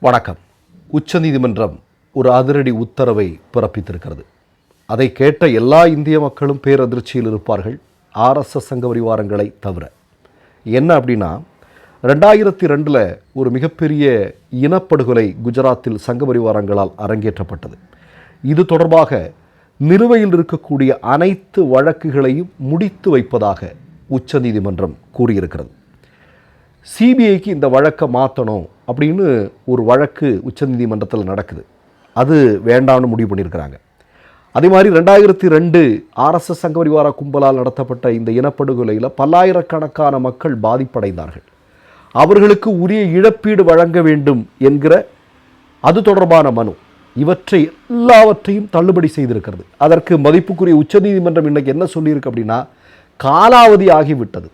வணக்கம். உச்சநீதிமன்றம் ஒரு அதிரடி உத்தரவை பிறப்பித்திருக்கிறது. அதை கேட்ட எல்லா இந்திய மக்களும் பேரதிர்ச்சியில் இருப்பார்கள். ஆர்எஸ்எஸ் சங்க பரிவாரங்களை தவிர. என்ன அப்படின்னா ரெண்டாயிரத்தி ரெண்டில் ஒரு மிகப்பெரிய இனப்படுகொலை குஜராத்தில் சங்க பரிவாரங்களால் அரங்கேற்றப்பட்டது. இது தொடர்பாக நிலுவையில் இருக்கக்கூடிய அனைத்து வழக்குகளையும் முடித்து வைப்பதாக உச்சநீதிமன்றம் கூறியிருக்கிறது. சிபிஐக்கு இந்த வழக்கை மாற்றணும் அப்படின்னு ஒரு வழக்கு உச்சநீதிமன்றத்தில் நடக்குது. அது வேண்டாம்னு முடிவு பண்ணியிருக்கிறாங்க. அதே மாதிரி ரெண்டாயிரத்தி ரெண்டு ஆர்எஸ்எஸ் சங்கபரிவார கும்பலால் நடத்தப்பட்ட இந்த இனப்படுகொலையில் பல்லாயிரக்கணக்கான மக்கள் பாதிப்படைந்தார்கள். அவர்களுக்கு உரிய இழப்பீடு வழங்க வேண்டும் என்கிற அது தொடர்பான மனு. இவற்றை எல்லாவற்றையும் தள்ளுபடி செய்திருக்கிறது. அதற்கு மதிப்புக்குரிய உச்சநீதிமன்றம் இன்னைக்கு என்ன சொல்லியிருக்கு அப்படின்னா காலாவதி ஆகிவிட்டது.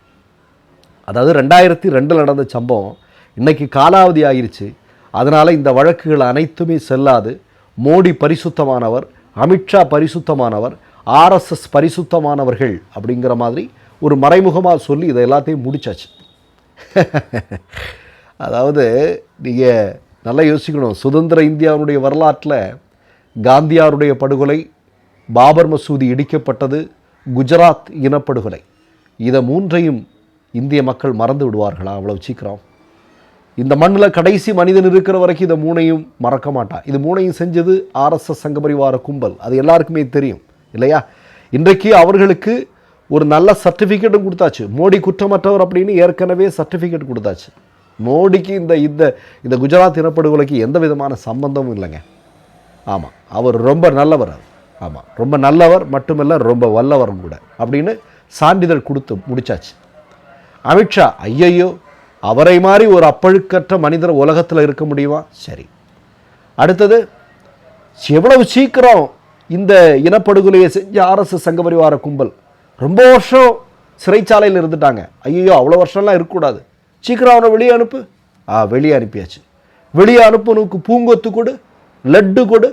அதாவது ரெண்டாயிரத்தி ரெண்டில் நடந்த சம்பவம் இன்றைக்கி காலாவதி ஆகிருச்சு அதனால் இந்த வழக்குகள் அனைத்துமே செல்லாது. மோடி பரிசுத்தமானவர் அமித்ஷா பரிசுத்தமானவர் ஆர்எஸ்எஸ் பரிசுத்தமானவர்கள் அப்படிங்கிற மாதிரி ஒரு மறைமுகமாக சொல்லி இதை எல்லாத்தையும் முடிச்சாச்சு. அதாவது நீங்கள் நல்லா யோசிக்கணும். சுதந்திர இந்தியாவுடைய வரலாற்றில் காந்தியாருடைய படுகொலை பாபர் மசூதி இடிக்கப்பட்டது குஜராத் இனப்படுகொலை. இதை மூன்றையும் இந்திய மக்கள் மறந்து விடுவார்களா? அவ்வளோ சீக்கிரம். இந்த மண்ணில் கடைசி மனிதன் இருக்கிற வரைக்கும் இந்த மூணையும் மறக்க மாட்டான். இது மூணையும் செஞ்சது ஆர்எஸ்எஸ் சங்கபரிவார கும்பல். அது எல்லாருக்குமே தெரியும் இல்லையா? இன்றைக்கு அவர்களுக்கு ஒரு நல்ல சர்டிஃபிகேட்டும் கொடுத்தாச்சு. மோடி குற்றமற்றவர் அப்படின்னு ஏற்கனவே சர்டிஃபிகேட் கொடுத்தாச்சு. மோடிக்கு இந்த இந்த இந்த குஜராத் இனப்படுகொலைக்கு எந்த விதமான சம்பந்தமும் இல்லைங்க. ஆமாம் அவர் ரொம்ப நல்லவர் அது ஆமாம் ரொம்ப நல்லவர் மட்டுமல்ல ரொம்ப வல்லவரும் கூட அப்படின்னு சான்றிதழ் கொடுத்து முடிச்சாச்சு. அமித்ஷா ஐயையோ அவரை மாதிரி ஒரு அப்பழுக்கற்ற மனிதர் உலகத்தில் இருக்க முடியுமா? சரி. அடுத்தது எவ்வளவு சீக்கிரம் இந்த இனப்படுகொலையை செஞ்ச ஆர்எஸ்எஸ் சங்க பரிவார கும்பல்? ரொம்ப வருஷம் சிறைச்சாலையில் இருந்துட்டாங்க. ஐயோ அவ்வளோ வருஷம்லாம் இருக்கக்கூடாது. சீக்கிரம் அவனை வெளியே அனுப்பு. ஆ வெளியே அனுப்பியாச்சு. வெளியே அனுப்புனுக்கு பூங்கொத்து கொடு லட்டு கொடு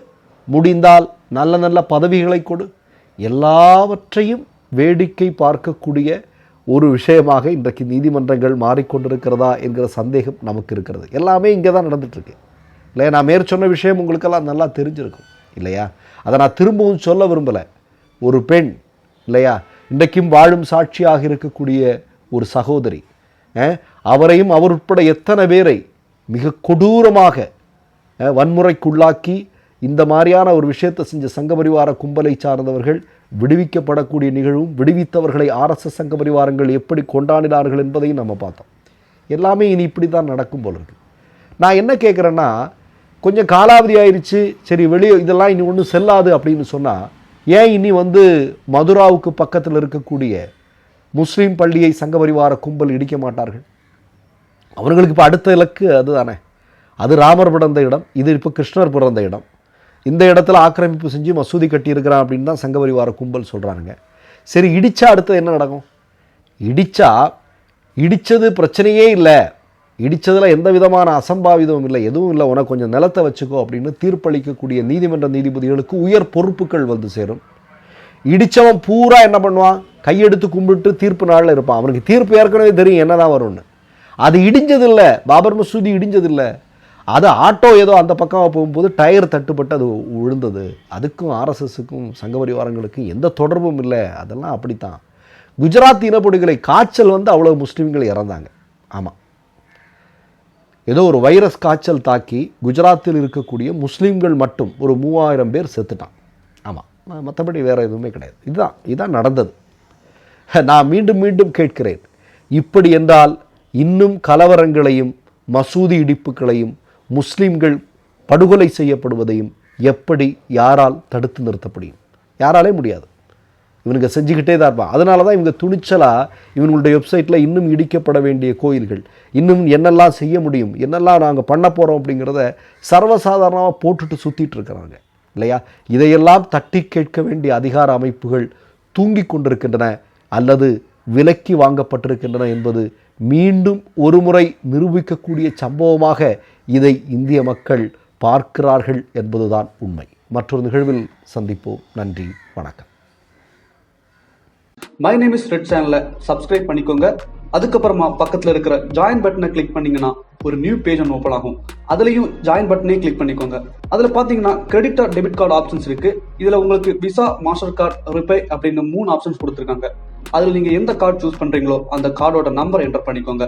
முடிந்தால் நல்ல நல்ல பதவிகளை கொடு. எல்லாவற்றையும் வேடிக்கை பார்க்கக்கூடிய ஒரு விஷயமாக இன்றைக்கு நீதிமன்றங்கள் மாறிக்கொண்டிருக்கிறதா என்கிற சந்தேகம் நமக்கு இருக்கிறது எல்லாமே இங்கே தான் நடந்துகிட்ருக்கு இல்லையா? நான் மேற் சொன்ன விஷயம் உங்களுக்கெல்லாம் நல்லா தெரிஞ்சிருக்கும். இல்லையா? அதை நான் திரும்பவும் சொல்ல விரும்பலை. ஒரு பெண் இல்லையா? இன்றைக்கும் வாழும் சாட்சியாக இருக்கக்கூடிய ஒரு சகோதரி அவரையும் அவர் உட்பட எத்தனை பேரை மிக கொடூரமாக வன்முறைக்குள்ளாக்கி இந்த மாதிரியான ஒரு விஷயத்தை செஞ்ச சங்க பரிவார கும்பலை சார்ந்தவர்கள் விடுவிக்கப்படக்கூடிய நிகழ்வும் விடுவித்தவர்களை ஆர்எஸ்எஸ் சங்க பரிவாரங்கள் எப்படி கொண்டாடினார்கள் என்பதையும் நம்ம பார்த்தோம். எல்லாமே இனி இப்படி தான் நடக்கும் போல இருக்குது நான் என்ன கேட்குறேன்னா கொஞ்சம் காலாவதி ஆயிடுச்சு சரி வெளியே இதெல்லாம் இனி ஒன்றும் செல்லாது அப்படின்னு சொன்னால் ஏன் இனி வந்து மதுராவுக்கு பக்கத்தில் இருக்கக்கூடிய முஸ்லீம் பள்ளியை சங்க பரிவார கும்பல் இடிக்க மாட்டார்கள்? அவர்களுக்கு இப்போ அடுத்த இலக்கு அதுதானே. அது ராமர் பிறந்த இடம் இது இப்போ கிருஷ்ணர் பிறந்த இடம். இந்த இடத்துல ஆக்கிரமிப்பு செஞ்சு மசூதி கட்டியிருக்கிறான் அப்படின்னு தான் சங்கபரிவார கும்பல் சொல்கிறானுங்க சரி இடித்தா அடுத்தது என்ன நடக்கும்? இடித்தா இடித்தது பிரச்சனையே இல்லை. இடித்ததில் எந்த விதமான அசம்பாவிதமும் இல்லை. எதுவும் இல்லை. உனக்கு கொஞ்சம் நிலத்தை வச்சுக்கோ அப்படின்னு தீர்ப்பளிக்கக்கூடிய நீதிமன்ற நீதிபதிகளுக்கு உயர் பொறுப்புகள் வந்து சேரும். இடித்தவன் பூரா என்ன பண்ணுவான்? கையெடுத்து கும்பிட்டு தீர்ப்பு நாளில் இருப்பான். அவனுக்கு தீர்ப்பு ஏற்கனவே தெரியும். என்னதான் வரும்னு. அது இடிஞ்சதில்லை. பாபர் மசூதி இடிஞ்சதில்லை. அது ஆட்டோ ஏதோ அந்த பக்கம் போகும்போது டயர் தட்டுப்பட்டு அது விழுந்தது அதுக்கும் ஆர்எஸ்எஸுக்கும் சங்க பரிவாரங்களுக்கும் எந்த தொடர்பும் இல்லை. அதெல்லாம் அப்படித்தான். குஜராத் இனப்படுகொலை காய்ச்சல் வந்து அவ்வளோ முஸ்லீம்கள் இறந்தாங்க. ஆமாம் ஏதோ ஒரு வைரஸ் காய்ச்சல் தாக்கி குஜராத்தில் இருக்கக்கூடிய முஸ்லீம்கள் மட்டும் ஒரு மூவாயிரம் பேர் செத்துட்டான். ஆமாம் மற்றபடி வேறு எதுவுமே கிடையாது. இதுதான் இதுதான் நடந்தது. நான் மீண்டும் மீண்டும் கேட்கிறேன். இப்படி என்றால் இன்னும் கலவரங்களையும் மசூதி இடிப்புகளையும் முஸ்லீம்கள் படுகொலை செய்யப்படுவதையும் எப்படி யாரால் தடுத்து நிறுத்த முடியும்? யாராலே முடியாது. இவனுங்க செஞ்சுக்கிட்டே தான் இருப்பான். அதனால தான் இவங்க துணிச்சலாக இவங்களுடைய வெப்சைட்டில் இன்னும் இடிக்கப்பட வேண்டிய கோயில்கள் இன்னும் என்னெல்லாம் செய்ய முடியும் என்னெல்லாம் நாங்கள் பண்ண போகிறோம் அப்படிங்கிறத சர்வசாதாரணமாக போட்டுட்டு சுற்றிட்டு இருக்கிறாங்க. இல்லையா? இதையெல்லாம் தட்டி கேட்க வேண்டிய அதிகார அமைப்புகள் தூங்கிக் கொண்டிருக்கின்றன அல்லது விலக்கி வாங்கப்பட்டிருக்கின்றன என்பது மீண்டும் ஒருமுறை நிரூபிக்கக்கூடிய சம்பவமாக இதை இந்திய மக்கள் பார்க்கிறார்கள் என்பதுதான் உண்மை. மற்றொரு நிகழ்வில் சந்திப்போம். நன்றி. வணக்கம். மை நேம் இஸ் ரெட் சேனலை சப்ஸ்கிரைப் பண்ணிக்கோங்க. அதுக்கப்புறமா பக்கத்தில் இருக்கிற ஜாயின் பட்டனை கிளிக் பண்ணீங்கன்னா ஒரு நியூ பேஜ் ஒன்று ஓப்பன் ஆகும். அதுலயும் ஜாயின் பட்டனே கிளிக் பண்ணிக்கோங்க. அதில் பார்த்தீங்கன்னா credit or debit card options இருக்கு. இதில் உங்களுக்கு விசா மாஸ்டர் கார்டு ரிப்பே அப்படின்னு மூணு ஆப்ஷன்ஸ் கொடுத்துருக்காங்க. அதில் நீங்க எந்த கார்டு சூஸ் பண்ணுறீங்களோ அந்த கார்டோட நம்பர் என்டர் பண்ணிக்கோங்க.